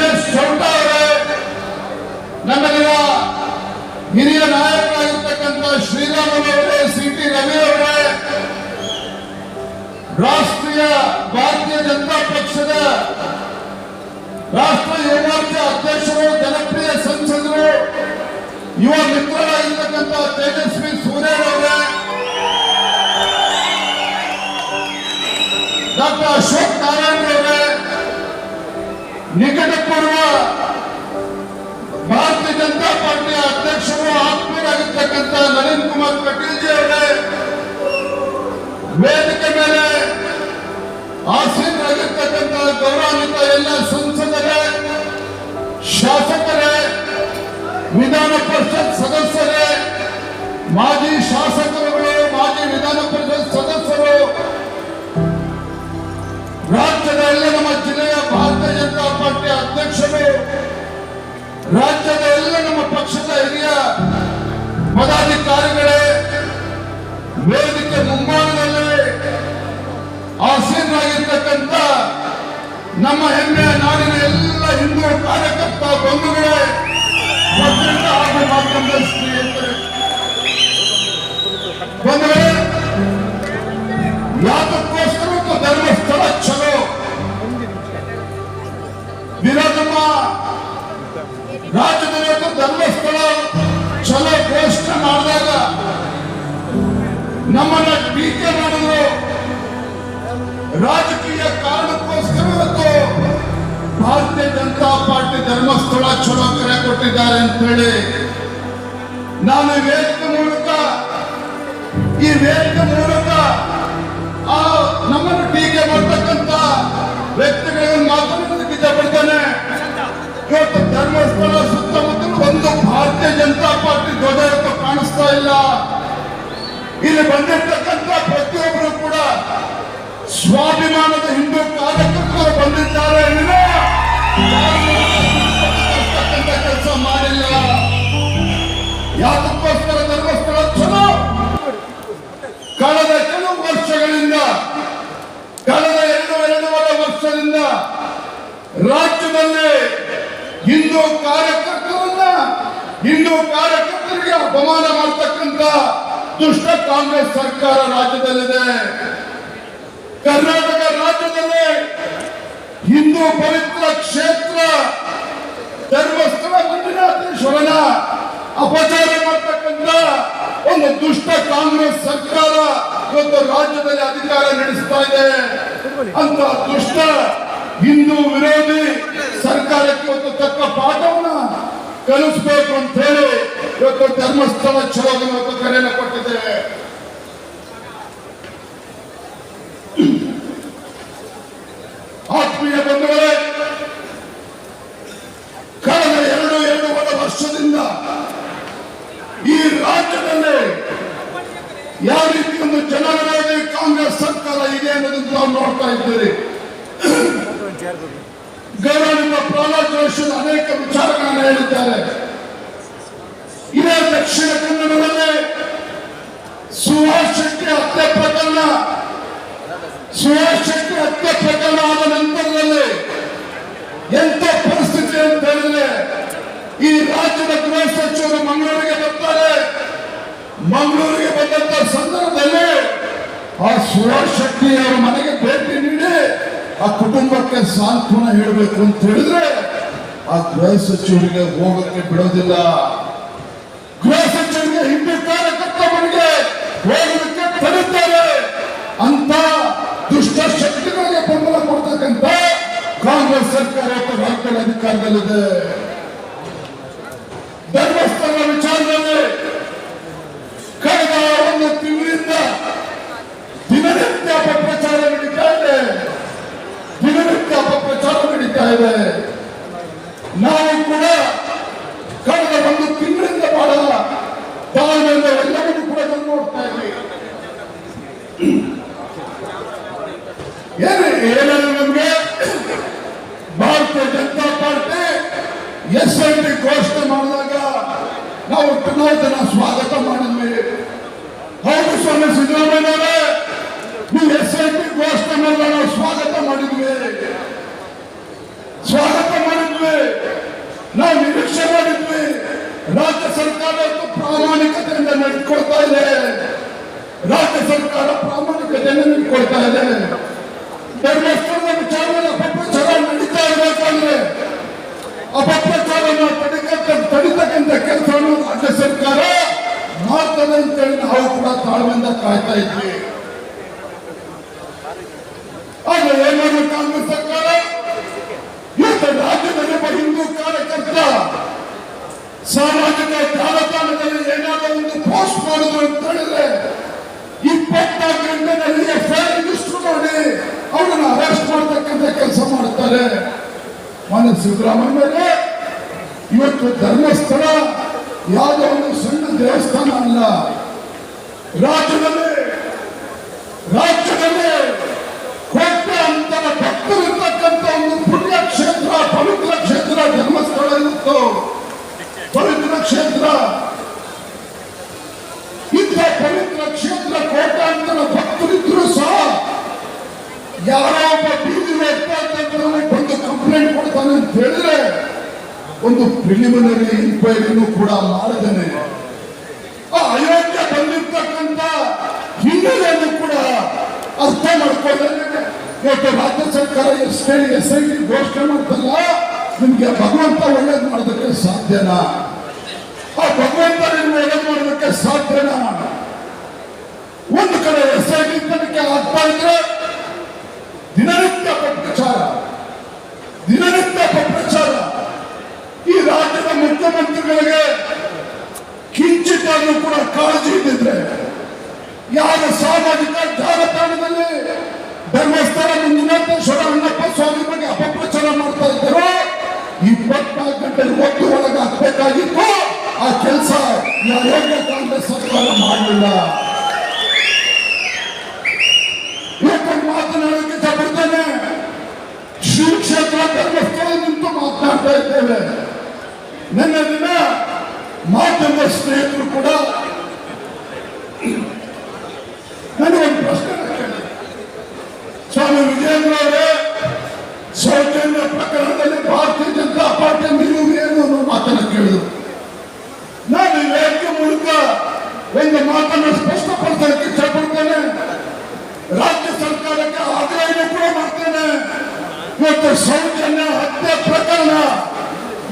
ಬ್ರಿಜೇಶ್ ಚೌಟ ಅವರೇ ನಮ್ಮಲ್ಲಿನ ಹಿರಿಯ ನಾಯಕರಾಗಿರ್ತಕ್ಕಂಥ ಶ್ರೀರಾಮುಲು ಅವರೇ, ಸಿ ಟಿ ರವಿ ಅವರೇ, ರಾಷ್ಟ್ರೀಯ ಭಾರತೀಯ ಜನತಾ ಪಕ್ಷದ ರಾಷ್ಟ್ರೀಯ ಯುವ ಮೋರ್ಚಾ ಅಧ್ಯಕ್ಷರು, ಜನಪ್ರಿಯ ಸಂಸದರು, ಯುವ ಮಿತ್ರರಾಗಿರ್ತಕ್ಕಂಥ ತೇಜಸ್ವಿ ಸೂರ್ಯರವರೇ ಡಾಕ್ಟರ್ ಅಶೋಕ್ ನಾರಾಯಣ ನಿಕಟಪೂರ್ವ ಭಾರತೀಯ ಜನತಾ ಪಾರ್ಟಿಯ ಅಧ್ಯಕ್ಷರು ಆತ್ಮೀಯರಾಗಿರ್ತಕ್ಕಂಥ ನಳಿನ್ ಕುಮಾರ್ ಕಟೀಲ್ ಜಿ ಅವರೇ, ವೇದಿಕೆ ಮೇಲೆ ಆಸೀನರಾಗಿರ್ತಕ್ಕಂಥ ಗೌರವಾನ್ವಿತ ಎಲ್ಲ ಸಂಸದರೇ, ಶಾಸಕರೇ, ವಿಧಾನ ಪರಿಷತ್ ಸದಸ್ಯರೇ, ಮಾಜಿ ಶಾಸಕರುಗಳು, ಮಾಜಿ ವಿಧಾನ ಪರಿಷತ್ ಸದಸ್ಯರು, ರಾಜ್ಯದ ಎಲ್ಲ ನಮ್ಮ ಜಿಲ್ಲೆಯ ಅಧ್ಯಕ್ಷರು ರಾಜ್ಯದ ಎಲ್ಲ ನಮ್ಮ ಪಕ್ಷದ ಹಿರಿಯ ಪದಾಧಿಕಾರಿಗಳೇ, ವೇದಿಕೆ ಮುಂಭಾಗದಲ್ಲಿ ಆಸೀನರಾಗಿರ್ತಕ್ಕಂಥ ನಮ್ಮ ಹೆಮ್ಮೆಯ ನಾಡಿನ ಎಲ್ಲ ಹಿಂದೂ ಕಾರ್ಯಕರ್ತ ಬಂಧುಗಳೇ ಪತ್ರಿಕಾ ಬಂಧುಗಳೇ ಚಲೋ ಕರೆ ಕೊಟ್ಟಿದ್ದಾರೆ ಅಂತ ಹೇಳಿ ನಾನು ವೇದಿಕೆ ಮೂಲಕ, ಈ ವೇದಿಕೆ ಮೂಲಕ ಆ ನಮ್ಮನ್ನು ಟೀಕೆ ಮಾಡ್ತಕ್ಕಂತ ವ್ಯಕ್ತಿಗಳಿಗೆ ಮಾತನಾಡೋದಕ್ಕೆ ಇಷ್ಟಪಡ್ತೇನೆ ಇವತ್ತು ಧರ್ಮಸ್ಥಳ ಸುತ್ತಮುತ್ತ ಒಂದು ಭಾರತೀಯ ಜನತಾ ಪಾರ್ಟಿ ಇವತ್ತು ಕಾಣಿಸ್ತಾ ಇಲ್ಲ. ಇಲ್ಲಿ ಬಂದಿರ್ತಕ್ಕಂಥ ಪ್ರತಿಯೊಬ್ಬರು ಕೂಡ ಸ್ವಾಭಿಮಾನದ ಹಿಂದೂ ಕಾರ್ಯಕರ್ತರು ಬಂದಿದ್ದಾರೆ. ಯಾತಕ್ಕೋಸ್ಕರ ಧರ್ಮಸ್ಥಳ ಚಲೋ ಕಳೆದ ಕೆಲವು ವರ್ಷಗಳಿಂದ, ಕಳೆದ ಎರಡು, ಎರಡೂವರೆ ವರ್ಷದಿಂದ ರಾಜ್ಯದಲ್ಲಿ ಹಿಂದೂ ಕಾರ್ಯಕರ್ತರನ್ನ, ಹಿಂದೂ ಕಾರ್ಯಕರ್ತರಿಗೆ ಅಪಮಾನ ಮಾಡತಕ್ಕಂತ ದುಷ್ಟ ಕಾಂಗ್ರೆಸ್ ಸರ್ಕಾರ ರಾಜ್ಯದಲ್ಲಿದೆ. ಕರ್ನಾಟಕ ರಾಜ್ಯದಲ್ಲಿ ಹಿಂದೂ ಪವಿತ್ರ ಕ್ಷೇತ್ರ ಧರ್ಮಸ್ಥಳ ಮಂಜುನಾಥೇಶ್ವರನ ಅಪಚಾರ ಮಾಡ್ತಕ್ಕಂತ ಒಂದು ದುಷ್ಟ ಕಾಂಗ್ರೆಸ್ ಸರ್ಕಾರ ಇವತ್ತು ರಾಜ್ಯದಲ್ಲಿ ಅಧಿಕಾರ ನಡೆಸ್ತಾ ಇದೆ. ಅಂತ ದುಷ್ಟ ಹಿಂದೂ ವಿರೋಧಿ ಸರ್ಕಾರಕ್ಕೆ ಒಂದು ತಕ್ಕ ಪಾಠವನ್ನ ಕಲಿಸ್ಬೇಕು ಅಂತ ಹೇಳಿ ಇವತ್ತು ಧರ್ಮಸ್ಥಳ ಚಲೋ ಇವತ್ತು ಕರೆಯನ್ನು ಕೊಟ್ಟಿದ್ದೇವೆ ಆತ್ಮೀಯ ಬಂಧುಗಳೇ, ಕಳೆದ ಎರಡು ಎರಡೂವರೆ ವರ್ಷದಿಂದ ಈ ರಾಜ್ಯದಲ್ಲಿ ಯಾವ ರೀತಿ ಒಂದು ಜನವಿರೋಧಿ ಕಾಂಗ್ರೆಸ್ ಸರ್ಕಾರ ಇದೆ ಅನ್ನೋದನ್ನು ನಾವು ನೋಡ್ತಾ ಇದ್ದೀರಿ. ಗೌರವ ಪ್ರಹ್ಲಾದ್ ಜೋಶಿ ಅನೇಕ ವಿಚಾರಗಳನ್ನು ಹೇಳಿದ್ದಾರೆ. ಇದೇ ದಕ್ಷಿಣ ಕನ್ನಡದಲ್ಲಿ ಸುಭಾಷ್ ಶೆಟ್ಟಿ ಹತ್ಯೆ ಪ್ರಕರಣ ಸುಭಾಷ್ ಶೆಟ್ಟಿ ಹತ್ಯೆ ಪ್ರಕರಣ ಆದ ನಂತರದಲ್ಲಿ ಎಂತ ಪರಿಸ್ಥಿತಿ ಅಂತ ಹೇಳಿದ್ರೆ ಈ ರಾಜ್ಯದ ಗೃಹ ಸಚಿವರು ಮಂಗಳೂರಿಗೆ ಬರ್ತಾರೆ ಮಂಗಳೂರಿಗೆ ಬಂದಂತ ಸಂದರ್ಭದಲ್ಲಿ ಆ ಸುಹಾಸ್ ಶಕ್ತಿ ಅವರ ಮನೆಗೆ ಭೇಟಿ ನೀಡಿ ಆ ಕುಟುಂಬಕ್ಕೆ ಸಾಂತ್ವನ ಹೇಳಬೇಕು ಅಂತ ಹೇಳಿದ್ರೆ ಆ ಗೃಹ ಸಚಿವರಿಗೆ ಹೋಗಕ್ಕೆ ಬಿಡೋದಿಲ್ಲ. ಗೃಹ ಸಚಿವರಿಗೆ ಹಿಂದೂ ಕಾರ್ಯಕರ್ತ ಮನೆಗೆ ಹೋಗೋದಕ್ಕೆ ತಡುತ್ತಾರೆ ಅಂತ ದುಷ್ಟ ಶಕ್ತಿಗಳಿಗೆ ಬೆಂಬಲ ಕೊಡ್ತಕ್ಕಂಥ ಕಾಂಗ್ರೆಸ್ ಸರ್ಕಾರ ರಾಜ್ಯದ ಅಧಿಕಾರದಲ್ಲಿದೆ ಧರ್ಮಸ್ಥಳ ವಿಚಾರದಲ್ಲಿ ಕಳೆದ ಒಂದು ತಿಂಗಳಿಂದ ದಿನನಿತ್ಯ ಅಪಪ್ರಚಾರ ನಡೀತಾ ಇದೆ ದಿನನಿತ್ಯ ಅಪಪ್ರಚಾರ ನಡೀತಾ ಇದೆ ನಾವು ಕೂಡ ಕಳೆದ ಒಂದು ತಿಂಗಳಿಂದ ಬಹಳ ತಾಳ್ಮೆಯಿಂದ ಎಲ್ಲವನ್ನೂ ಕೂಡ ನಾವು ನೋಡ್ತಾ ಇದ್ದೀವಿ ಏನು ಏನಾದ್ರು ನಮ್ಗೆ ಭಾರತೀಯ ಜನತಾ ಪಾರ್ಟಿ ಐ ಟಿ ಘೋಷಣೆ ಮಾಡಿದಾಗ ನಾವು ನಾವು ಜನ ಸ್ವಾಗತ ಮಾಡಿದ್ವಿ. ಹೌದು ಸ್ವಾಮಿ ಸಿದ್ದರಾಮಯ್ಯನವರೇ ನೀವು ಎಸ್ ಐ ಟಿ ಘೋಷಣೆ ಮಾಡಿದಾಗ ನಾವು ಸ್ವಾಗತ ಮಾಡಿದ್ವಿ. ಸ್ವಾಗತ ಮಾಡಿದ್ವಿ. ನಾವು ನಿರೀಕ್ಷೆ ಮಾಡಿದ್ವಿ. ರಾಜ್ಯ ಸರ್ಕಾರ ಪ್ರಾಮಾಣಿಕತೆಯಿಂದ ನಡೆದುಕೊಳ್ತಾ ಇದೆ. ರಾಜ್ಯ ಸರ್ಕಾರ ಪ್ರಾಮಾಣಿಕತೆಯನ್ನು ನಡೆದುಕೊಳ್ತಾ ಇದೆ ಧರ್ಮಸ್ಥಳದ ವಿಚಾರದಲ್ಲಿ ಅಪಪ್ರಚಾರ ನಡೀತಾ ಇರಬೇಕಾದ್ರೆ ಅಪಪ್ರಚಾರವನ್ನು ತಡಿಕಂತ ತಡಿತಕ್ಕಂಥ ಕೆಲಸವನ್ನು ರಾಜ್ಯ ಸರ್ಕಾರ ಮಾಡ್ತದೆ ಅಂತೇಳಿ ನಾವು ಕೂಡ ತಾಳ್ಮೆಯಿಂದ ಕಾಯ್ತಾ ಇದ್ವಿ. ಆದ್ರೆ ಏನಾದ್ರು ಕಾಂಗ್ರೆಸ್ ಸರ್ಕಾರ? ಇವತ್ತು ರಾಜ್ಯದಲ್ಲಿ ಹಿಂದೂ ಕಾರ್ಯಕರ್ತ ಸಾಮಾಜಿಕ ಜಾಲತಾಣದಲ್ಲಿ ಏನಾದರೂ ಒಂದು ಪೋಸ್ಟ್ ಮಾಡುದು ಅಂತ ಹೇಳಿದ್ರೆ ಇಪ್ಪತ್ನಾಲ್ಕು ಗಂಟೆನಲ್ಲಿ ಎಫ್ಐಆರ್ ರಿಜಿಸ್ಟರ್ ಮಾಡಿ ಅವರನ್ನು ಅರೆಸ್ಟ್ ಮಾಡ್ತಕ್ಕಂಥ ಕೆಲಸ ಮಾಡ್ತಾರೆ. ಮಾನ್ಯ ಸಿದ್ದರಾಮಯ್ಯ ಇವತ್ತು ಧರ್ಮಸ್ಥಳ ಯಾವುದೋ ಒಂದು ಸಣ್ಣ ದೇವಸ್ಥಾನ ಅಲ್ಲ. ರಾಜ್ಯದಲ್ಲಿ ರಾಜ್ಯದಲ್ಲಿ ಕೋಟೆ ಭಕ್ತರು ಇರ್ತಕ್ಕಂಥ ಒಂದು ಪುಣ್ಯ ಕ್ಷೇತ್ರ, ಪವಿತ್ರ ಕ್ಷೇತ್ರ ಧರ್ಮಸ್ಥಳ ಇತ್ತು. ಪವಿತ್ರ ಕ್ಷೇತ್ರ. ಇಂಥ ಪವಿತ್ರ ಕ್ಷೇತ್ರ ಕೋಟ್ಯಾಂತರ ಭಕ್ತರಿದ್ರು ಸಹ ಯಾರೋ ಒಬ್ಬ ಬೀದಿ ವ್ಯಕ್ತಿಯನ್ನು ಬಂದು ಕಂಪ್ಲೇಂಟ್ ಕೊಡ್ತಾನೆ ಅಂತ ಹೇಳಿದ್ರೆ ಒಂದು ಪ್ರಿಲಿಮಿನರಿ ಇನ್ಕ್ವೈರಿನೂ ಕೂಡ ಮಾಡದೇನೆ ಆ ಅಯೋಗ್ಯ ಬಂದಿರ್ತಕ್ಕಂಥ ಹಿನ್ನೆಲೆಯನ್ನು ಕೂಡ ಅರ್ಥ ಮಾಡ್ಕೊಳ್ಳೋದೇ ಇವತ್ತು ರಾಜ್ಯ ಸರ್ಕಾರ ಎಷ್ಟೇ ಎಸ್ ಐ ಟಿ ಘೋಷಣೆ ಮಾಡ್ತಲ್ಲ, ನಿಮ್ಗೆ ಭಗವಂತ ಒಳ್ಳೇದು ಮಾಡೋದಕ್ಕೆ ಸಾಧ್ಯನಾ? ಆ ಭಗವಂತ ನಿಮ್ಗೆ ಒಳ್ಳೇದು ಮಾಡೋದಕ್ಕೆ ಸಾಧ್ಯನಾ? ಒಂದು ಕಡೆ ಎಸ್ ಐ ಟಿ ತನಿಖೆ ಇದ್ರೆ ದಿನನಿತ್ಯ ಅಪಪ್ರಚಾರ ದಿನನಿತ್ಯ ಅಪಪ್ರಚಾರ ಈ ರಾಜ್ಯದ ಮುಖ್ಯಮಂತ್ರಿಗಳಿಗೆ ಕಿಂಚಿತ್ತಾದ್ರೂ ಕೂಡ ಕಾಳಜಿ ಇದ್ದಿದ್ರೆ, ಯಾರ ಸಾಮಾಜಿಕ ಜಾಲತಾಣದಲ್ಲಿ ಧರ್ಮಸ್ಥಳ ಮುಂದಿನೇಶ್ವರ ಅಣ್ಣಪ್ಪ ಸ್ವಾಮಿ ಬಗ್ಗೆ ಅಪಪ್ರಚಾರ ಮಾಡ್ತಾ ಇದ್ದಾರೋ, ಇಪ್ಪತ್ನಾಲ್ಕು ಗಂಟೆ ಒತ್ತು ಒಳಗೆ ಹಾಕಬೇಕಾಗಿತ್ತು. ಆ ಕೆಲಸ ಯೋಗ್ಯ ಕಾಂಗ್ರೆಸ್ ಸರ್ಕಾರ ಮಾಡಲಿಲ್ಲ. ಮಾತನಾಡೋಕ್ಕೆ ಮಾತನಾಡೋಕೆ ಇಷ್ಟಪಡ್ತೇನೆ. ಶ್ರೀ ಕ್ಷೇತ್ರ ಧರ್ಮಸ್ಥಳ ನಿಂತು ಮಾತನಾಡ್ತಾ ಇದ್ದೇವೆ. ನನ್ನ ದಿನ ಮಾಧ್ಯಮ ಸ್ನೇಹಿತರು ಕೂಡ ನನಗೊಂದು ಪ್ರಶ್ನೆ. ಸ್ವಾಮಿ ವಿಜೇಂದ್ರ ಅವರೇ ಸೌಜನ್ಯ ಪ್ರಕರಣದಲ್ಲಿ ಭಾರತೀಯ ಜನತಾ ಪಾರ್ಟಿ ನಿಲುವು ಏನು ಅನ್ನೋ ಮಾತನ್ನು ಕೇಳಿದ್ರು ನಾನು ಈ ವೇದಿಕೆ ಮೂಲಕ ಒಂದು ಮಾತನ್ನು ಸ್ಪಷ್ಟಪಡಿಸಲಿಕ್ಕೆ ಇಷ್ಟಪಡ್ತೇನೆ ರಾಜ್ಯ ಸರ್ಕಾರಕ್ಕೆ ಆಗ್ರಹ ಕೂಡ ಮಾಡ್ತೇನೆ ಇವತ್ತು ಸೌಜನ್ಯ ಹತ್ಯೆ ಪ್ರಕರಣ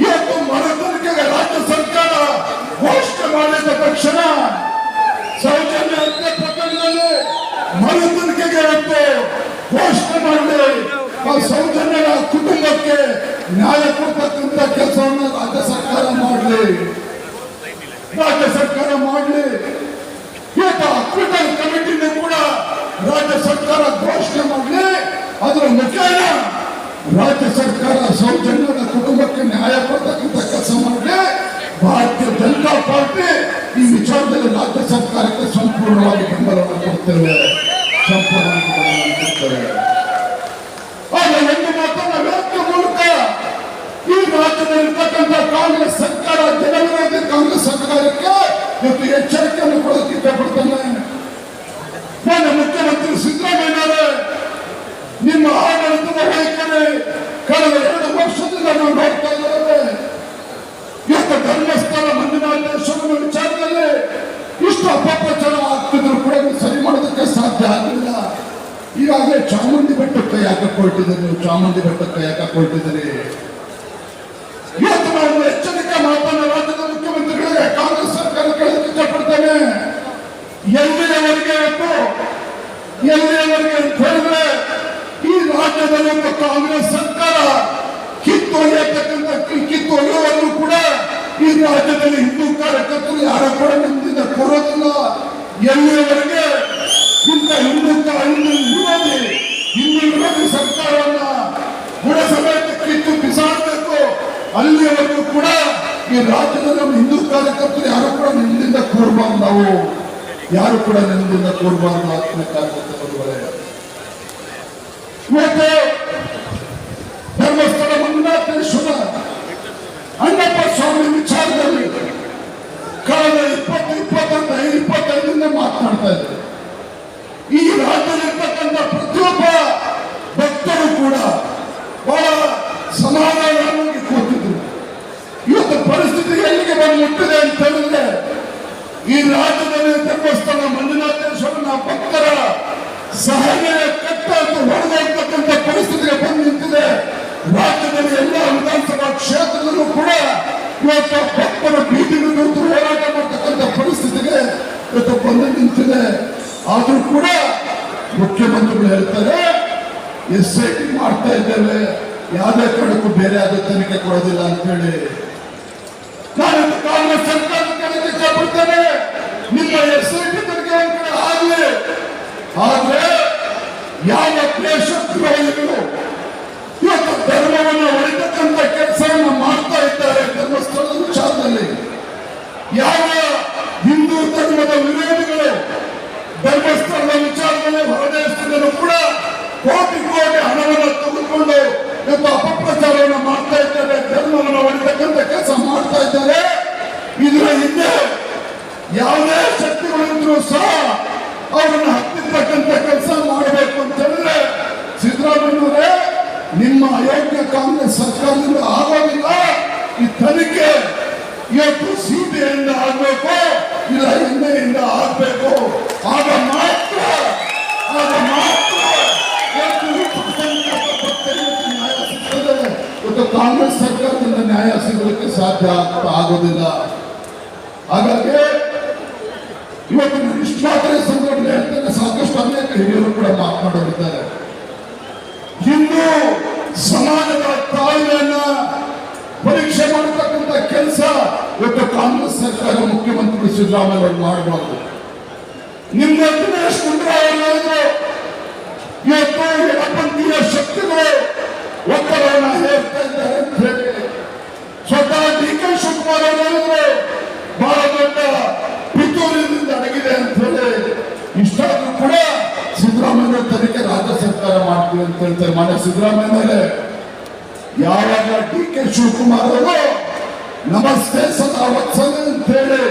ಇವತ್ತು ಮರುತನಿಕೆಗೆ ರಾಜ್ಯ ಸರ್ಕಾರ ಘೋಷಣೆ ಮಾಡಿದ ತಕ್ಷಣ ಸೌಜನ್ಯ ಹತ್ಯೆ ಪ್ರಕರಣದಲ್ಲಿ ಮರುತನಿಕೆಗೆ ಇವತ್ತು ಘೋಷಣೆ ಮಾಡಿ ಆ ಸೌಜನ್ಯರ ಕುಟುಂಬಕ್ಕೆ ನ್ಯಾಯ ಕೊಡ್ತಕ್ಕಂಥ ಕೆಲಸವನ್ನು ರಾಜ್ಯ ಸರ್ಕಾರ ಮಾಡಲಿ. ರಾಜ್ಯ ಸರ್ಕಾರ ಮಾಡಲಿ. ಇವತ್ತು ಅಕ್ವಿಟಲ್ ಕಮಿಟಿನೂ ಕೂಡ ರಾಜ್ಯ ಸರ್ಕಾರ ಘೋಷಣೆ ಮಾಡಲಿ. ಅದರ ಮುಖೇನ ರಾಜ್ಯ ಸರ್ಕಾರ ಸೌಜನ್ಯದ ಕುಟುಂಬಕ್ಕೆ ನ್ಯಾಯ ಕೊಡ್ತಕ್ಕಂಥ ಕೆಲಸ ಮಾಡಲಿ. ಭಾರತೀಯ ಜನತಾ ಪಾರ್ಟಿ ಈ ವಿಚಾರದಲ್ಲಿ ರಾಜ್ಯ ಸರ್ಕಾರಕ್ಕೆ ಸಂಪೂರ್ಣವಾಗಿ ಬೆಂಬಲವನ್ನು ಕೊಡ್ತೇವೆ ಸಂಪೂರ್ಣವಾಗಿ ಬೆಂಬಲವನ್ನು ಕೊಡ್ತೇವೆ ಆದ್ರೆ ಒಂದು ಮಾತನ್ನ ವೇದಿಕೆ ಮೂಲಕ ಈ ರಾಜ್ಯದಲ್ಲಿರ್ತಕ್ಕಂಥ ಕಾಂಗ್ರೆಸ್ ಸರ್ಕಾರ ಜನವಿರೋಧಿ ಕಾಂಗ್ರೆಸ್ ಸರ್ಕಾರಕ್ಕೆ ಇವತ್ತು ಎಚ್ಚರಿಕೆಯನ್ನು ಕೊಡೋಕೆ ಇಷ್ಟಪಡ್ತಾನೆ ನಾನು ಮುಖ್ಯಮಂತ್ರಿ ಸಿದ್ದರಾಮಯ್ಯನವರೇ, ನಿಮ್ಮ ಆಡಳಿತದ ವೈಖರಿ ಕಳೆದ ಎರಡು ವರ್ಷದಿಂದ ನಾವು ನೋಡ್ತಾ ಇದ್ದೇವೆ ಇವತ್ತು ಧರ್ಮಸ್ಥಳ ಮಂಜುನಾಥೇಶ್ವರನ ವಿಚಾರದಲ್ಲಿ ಇಷ್ಟು ಅಪಪ್ರಚಾರ ಆಗ್ತಿದ್ರು ಕೂಡ ಸರಿ ಮಾಡೋದಕ್ಕೆ ಸಾಧ್ಯ ಆಗಲಿಲ್ಲ. ಈಗಾಗಲೇ ಚಾಮುಂಡಿ ಬೆಟ್ಟಕ್ಕೆ ಯಾಕೆ ಕೊಟ್ಟಿದ್ದೀರಿ ನೀವು ಚಾಮುಂಡಿ ಬೆಟ್ಟಕ್ಕೆ ಯಾಕೆ ಕೊಟ್ಟಿದ್ದೀರಿ ಎಲ್ಲಿಯವರೆಗೆ ಅಂತ ಹೇಳಿದ್ರೆ ಈ ರಾಜ್ಯದಲ್ಲಿ ಒಬ್ಬ ಕಾಂಗ್ರೆಸ್ ಸರ್ಕಾರ ಕಿತ್ತೊಳೆಯತಕ್ಕಂಥ ಕಿತ್ತೊಯ್ಯುವವರೆಗೂ ಕೂಡ ಈ ರಾಜ್ಯದಲ್ಲಿ ಹಿಂದೂ ಕಾರ್ಯಕರ್ತರು ಯಾರ ಕೂಡ ನಿಮ್ಮಿಂದ ಕೊರೋದಿಲ್ಲ ಎಲ್ಲಿಯವರೆಗೆ ಇಂಥ ಹಿಂದೂ ಹಿಂದೂ ವಿರೋಧಿ ಹಿಂದೂ ವಿರೋಧಿ ಸರ್ಕಾರವನ್ನ ಬುಡ ಸಮೇತ ಕಿತ್ತು ಬಿಸಾಡಬೇಕು, ಅಲ್ಲಿಯವರೆಗೂ ಕೂಡ ಈ ರಾಜ್ಯದ ನಮ್ಮ ಹಿಂದೂ ಕಾರ್ಯಕರ್ತರು ಯಾರು ಕೂಡ ನಿಮ್ಮಿಂದ ಕೂರ್ಬಾರ್ದು ನಾವು ಯಾರು ಕೂಡ ನಿಮ್ಮಿಂದ ಕೂರ್ಬಾರ್ದು ಆತ್ಮ ಕಾರ್ಯಕರ್ತರುಗಳೇ ಇವತ್ತು ಧರ್ಮಸ್ಥಳ ಮಂಜುನಾಥೇಶ್ವರ ಅಣ್ಣಪ್ಪ ಸ್ವಾಮಿ ವಿಚಾರದಲ್ಲಿ ಕಳೆದ ಇಪ್ಪತ್ತು, ಇಪ್ಪತ್ತೊಂದು, ಇಪ್ಪತ್ತೈದರಿಂದ ಮಾತನಾಡ್ತಾ ಇದ್ದಾರೆ ಈ ರಾಜ್ಯದಲ್ಲಿರ್ತಕ್ಕಂಥ ಪ್ರತಿಯೊಬ್ಬ ಭಕ್ತರು ಕೂಡ ಬಹಳ ಸಮಾಧಾನವಾಗಿ ಕೂತಿದ್ರು ಇವತ್ತು ಪರಿಸ್ಥಿತಿ ಎಲ್ಲಿಗೆ ಬಂದು ಮುಟ್ಟಿದೆ ಅಂತ ಹೇಳಿದ್ರೆ ಈ ರಾಜ್ಯದಲ್ಲಿ ಧರ್ಮಸ್ಥಳ ಮಂಜುನಾಥೇಶ್ವರನ ಭಕ್ತರ ಸಹನೆ ಕಟ್ಟಾಗಿ ಹೊಡೆದಿರ್ತಕ್ಕಂಥ ಪರಿಸ್ಥಿತಿಗೆ ಬಂದು ನಿಂತಿದೆ. ರಾಜ್ಯದಲ್ಲಿ ಎಲ್ಲ ವಿಧಾನಸಭಾ ಕ್ಷೇತ್ರದಲ್ಲೂ ಕೂಡ ಇವತ್ತು ಭಕ್ತರ ಬೀದಿಗೆ ನಿಂತು ಹೋರಾಟ ಮಾಡ್ತಕ್ಕಂಥ ಪರಿಸ್ಥಿತಿಗೆ ಇವತ್ತು ಬಂದು ನಿಂತಿದೆ. ಆದರೂ ಕೂಡ ಮುಖ್ಯಮಂತ್ರಿಗಳು ಹೇಳ್ತಾರೆ, ಎಸ್ ಐ ಟಿ ಮಾಡ್ತಾ ಇದ್ದೇವೆ. ಯಾವುದೇ ಕಾರಣಕ್ಕೂ ಬೇರೆ ಯಾವುದೇ ತನಿಖೆ ಕೊಡೋದಿಲ್ಲ ಅಂತ ತನಿಖೆ ಒಂದ್ ಕಡೆ ಆಗಲಿ ಆದ್ರೆ ಯಾವ ಧರ್ಮವನ್ನು ಹೊಡಿತಕ್ಕಂಥ ಕೆಲಸವನ್ನು ಮಾಡ್ತಾ ಇದ್ದಾರೆ ಧರ್ಮಸ್ಥಳದ ವಿಚಾರದಲ್ಲಿ ಯಾವ ಹಿಂದೂ ವಿರೋಧಿಗಳು ಧರ್ಮಸ್ಥಳದ ವಿಚಾರದಲ್ಲಿ ಹೊರದೇಶದಿಂದಲೂ ಕೂಡ ಕೋಟಿ ಕೋಟಿ ಹಣವನ್ನು ತೆಗೆದುಕೊಂಡು ಇವತ್ತು ಅಪಪ್ರಚಾರವನ್ನು ಮಾಡ್ತಾ ಇದ್ದಾರೆ, ಧರ್ಮವನ್ನು ಹೊಡಿತಕ್ಕಂಥ ಕೆಲಸ ಮಾಡ್ತಾ ಇದ್ದಾರೆ. ಇದರ ಹಿಂದೆ ಯಾವುದೇ ಶಕ್ತಿಗಳಿದ್ರು ಸಹ ಅವರನ್ನು ಹತ್ತಿರ್ತಕ್ಕಂಥ ಕೆಲಸ ಮಾಡಬೇಕು ಅಂತ ಹೇಳಿದ್ರೆ ಸಿದ್ದರಾಮಯ್ಯವರೇ ನಿಮ್ಮ ಅಯೋಗ್ಯ ಕಾಂಗ್ರೆಸ್ ಸರ್ಕಾರದಿಂದ ಆಗೋದಿಲ್ಲ. ಈ ತನಿಖೆ ಇವತ್ತು ಸಿಬಿಐಯಿಂದ ಆಗಬೇಕು, ಇಲ್ಲ ಎಣ್ಣೆಯಿಂದ ಆಗಬೇಕು. ಆಗ ಮಾತ್ರ ಆಗ ಮಾತ್ರ ನ್ಯಾಯ ಸಿಗ್ತದೆ ಇವತ್ತು ಕಾಂಗ್ರೆಸ್ ಸರ್ಕಾರದಿಂದ ನ್ಯಾಯ ಸಿಗೋದಕ್ಕೆ ಸಾಧ್ಯ ಆಗೋದಿಲ್ಲ. ಹಾಗಾಗಿ ಇವತ್ತು ನಾನು ಸಂಘಟನೆ ಅಂತ ಸಾಕಷ್ಟು ಅನೇಕ ಹಿರಿಯರು ಕೂಡ ಮಾತನಾಡುತ್ತಿದ್ದಾರೆ ಹಿಂದೂ ಸಮಾಜದ ತಾಳ್ಮೆಯನ್ನ ಪರೀಕ್ಷೆ ಮಾಡತಕ್ಕಂತ ಕೆಲಸ ಇವತ್ತು ಕಾಂಗ್ರೆಸ್ ಸರ್ಕಾರ ಮುಖ್ಯಮಂತ್ರಿ ಸಿದ್ದರಾಮಯ್ಯ ಅವರು ಮಾಡಬಾರ್ದು. ನಿಮ್ಮ ದಿನೇಶ್ ಗುಂಡೂರಾವ್ ಇವತ್ತು ಎಡಪಂಥೀಯ ಶಕ್ತಿಗಳು ಒತ್ತಡವನ್ನು ಹೇರ್ತಾ ಇದ್ದಾರೆ ಸ್ವತಃ ಡಿ ಕೆ ಶಿವಕುಮಾರ್ ಅವರು ಬಹಳ ದೊಡ್ಡ ಪಿತೂರಿನಿಂದ ಅಡಗಿದೆ ಅಂತ ಹೇಳಿ ಇಷ್ಟಾದ್ರೂ ಕೂಡ ಸಿದ್ದರಾಮಯ್ಯ ತನಿಖೆ ರಾಜ್ಯ ಸರ್ಕಾರ ಮಾಡ್ತೀವಿ ಅಂತ ಹೇಳ್ತಾರೆ. ಮಾನ್ಯ ಸಿದ್ದರಾಮಯ್ಯನವರೇ ಯಾವಾಗ ಡಿ ಕೆ ಶಿವಕುಮಾರ್ ಅವರು, ನಮಸ್ತೆ ಸದಾ ವತ್ಸಲ ಅಂತ ಹೇಳಿ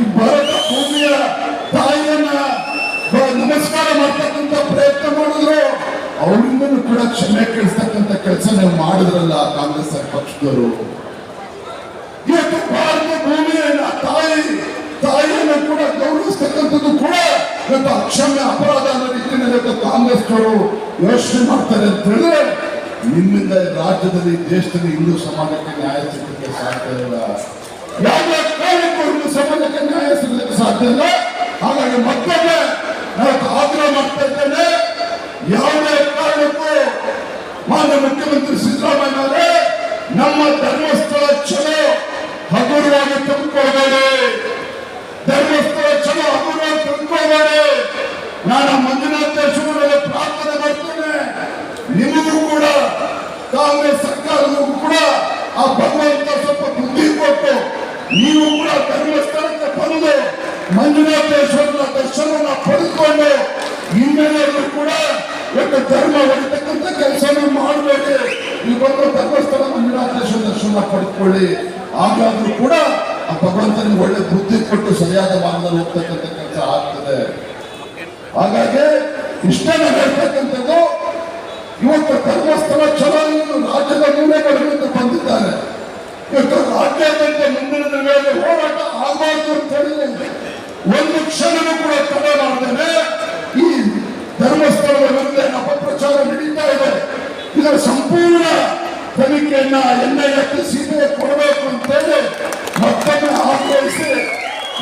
ಈ ಭರತ ಭೂಮಿಯ ತಾಯಿಯನ್ನ ನಮಸ್ಕಾರ ಮಾಡ್ತಕ್ಕಂಥ ಪ್ರಯತ್ನ ಮಾಡಿದ್ರು. ಅವರಿಂದನೂ ಕೂಡ ಕ್ಷಮೆ ಕೇಳಿಸ್ತಕ್ಕಂಥ ಕೆಲಸ ನೀವು ಮಾಡಿದ್ರಲ್ಲ ಕಾಂಗ್ರೆಸ್ ಪಕ್ಷದವರು. ಇವತ್ತು ಭಾರತ ಭೂಮಿಯ ತಾಯಿ ತಾಯಿಯನ್ನು ಕೂಡ ಗೌರವಿಸ್ತಕ್ಕಂಥದ್ದು ಕೂಡ ಇವತ್ತು ಅಕ್ಷಮ್ಯ ಅಪರಾಧ ಅನ್ನೋ ರೀತಿಯಲ್ಲಿ ಕಾಂಗ್ರೆಸ್ನವರು ಯೋಚನೆ ಮಾಡ್ತಾರೆ ಅಂತ ಹೇಳಿದ್ರೆ ನಿಮ್ಮಿಂದ ರಾಜ್ಯದಲ್ಲಿ ದೇಶದಲ್ಲಿ ಹಿಂದೂ ಸಮಾಜಕ್ಕೆ ನ್ಯಾಯ ಸಿಗಲಿಕ್ಕೆ ಸಾಧ್ಯ ಇಲ್ಲ. ಯಾವುದೇ ಕಾರಣಕ್ಕೂ ಹಿಂದೂ ಸಮಾಜಕ್ಕೆ ನ್ಯಾಯ ಸಿಗಲಿಕ್ಕೆ ಸಾಧ್ಯ ಇಲ್ಲ. ಹಾಗಾಗಿ ಮತ್ತೊಮ್ಮೆ ನಾವು ಆಗ್ರಹ ಮಾಡ್ತಾ ಇದ್ದೇನೆ. ಯಾವುದೇ ಕಾರಣಕ್ಕೂ ಮಾನ್ಯ ಮುಖ್ಯಮಂತ್ರಿ ಸಿದ್ದರಾಮಯ್ಯ ಅವರೇ, ನಮ್ಮ ಧರ್ಮಸ್ಥಳ ಚಲೋ ಹಗುರವಾಗಿ ತುಂಬಿಕೊಳ್ಬೇಡಿ ತಂದುಕೊಳ್ಬೇಡಿ ನಾನು ಮಂಜುನಾಥೇಶ್ವರನಲ್ಲಿ ಪ್ರಾರ್ಥನೆ ಮಾಡ್ತೇನೆ. ನಿಮಗೂ ಕೂಡ, ಕಾಂಗ್ರೆಸ್ ಸರ್ಕಾರದಗೂ ಕೂಡ ಆ ಭಗವಂತ ಸ್ವಲ್ಪ ಬುದ್ಧಿ ಕೊಟ್ಟು, ನೀವು ಕೂಡ ಧರ್ಮಸ್ಥಳಕ್ಕೆ ಬಂದು ಮಂಜುನಾಥೇಶ್ವರನ ದರ್ಶನವನ್ನು ಪಡೆದುಕೊಂಡು ಇನ್ನೆಲ್ಲರೂ ಕೂಡ ಒಂದು ಧರ್ಮ ಹೊಡಿತಕ್ಕಂಥ ಕೆಲಸನ ಮಾಡಬೇಡಿ. ನೀವು ಬಂದು ಧರ್ಮಸ್ಥಳ ಮಂಜುನಾಥೇಶ್ವರ ದರ್ಶನ ಪಡೆದುಕೊಳ್ಳಿ. ಆಗಾದ್ರೂ ಕೂಡ ಆ ಭಗವಂತನಿಗೆ ಒಳ್ಳೆ ಬುದ್ಧಿ ಕೊಟ್ಟು ಸರಿಯಾದ ಮಾರ್ಗದಲ್ಲಿ ಹೋಗ್ತಕ್ಕಂಥ ಕೆಲಸ ಆಗ್ತದೆ. ಹಾಗಾಗಿ ಇಷ್ಟೇ ನಡೆಸ್ತಕ್ಕಂಥದ್ದು ಇವತ್ತು ಧರ್ಮಸ್ಥಳ ಚಲನೆಯನ್ನು ರಾಜ್ಯದ ಮೂಲೆಗಳಿಂದ ಬಂದಿದ್ದಾರೆ. ಇವತ್ತು ರಾಜ್ಯಾದ್ಯಂತ ಮುಂದಿನ ಮೇಲೆ ಹೋರಾಟ ಆಗಬಾರ್ದು ಅಂತ ಹೇಳಿ ಒಂದು ಕ್ಷಣನೂ ಕೂಡ ತಡೆ ಮಾಡಿದರೆ ಈ ಧರ್ಮಸ್ಥಳದ ಮುಂದೆ ಅಪಪ್ರಚಾರ ನಡೀತಾ ಇದೆ. ಇದರ ಸಂಪೂರ್ಣ ತನಿಖೆಯನ್ನ ಎನ್ಐಎಕ್ಕೆ ಸಿಬಿಐ ಕೊಡಬೇಕು ಅಂತೇಳಿ ಮತ್ತೊಮ್ಮೆ ಆಗ್ರಹಿಸಿ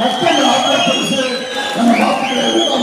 ಮತ್ತೊಮ್ಮೆ ಆಗ್ರಹಿಸಿ ನನ್ನ ಮಾತುಗಳಿಗೆ ವಿರಾಮ